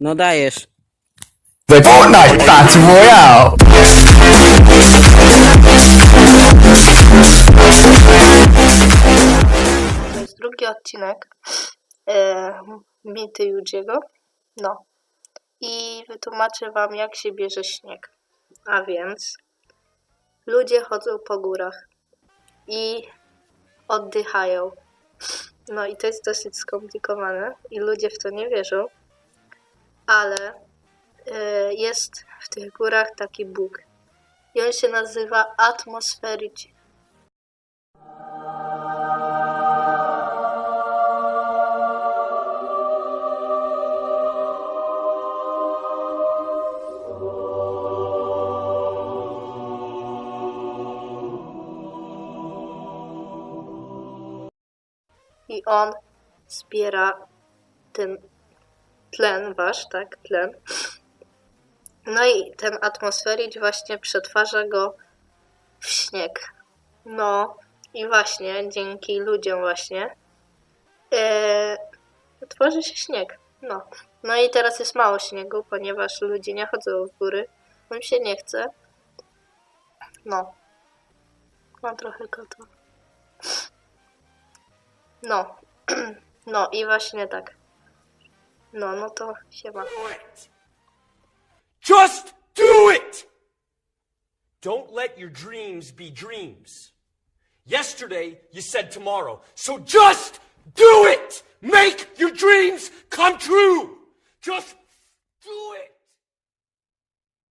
No dajesz. Fortnite Battle Royale. To jest drugi odcinek e, Mity Judziego. No. I wytłumaczę wam, jak się bierze śnieg. A więc ludzie chodzą po górach i oddychają. No i to jest dosyć skomplikowane i ludzie w to nie wierzą, ale e, jest w tych górach taki Bóg. I on się nazywa Atmosferycie. i on zbiera ten tlen wasz, tak, tlen. No i ten atmosfericz właśnie przetwarza go w śnieg. No i właśnie dzięki ludziom właśnie e, tworzy się śnieg. No. no i teraz jest mało śniegu, ponieważ ludzie nie chodzą w góry. Im się nie chce. No. Mam trochę kota. No. No i właśnie tak. No, no to się ma. Just do it! Don't let your dreams be dreams. Yesterday, you said tomorrow. So just do it! Make your dreams come true! Just do it!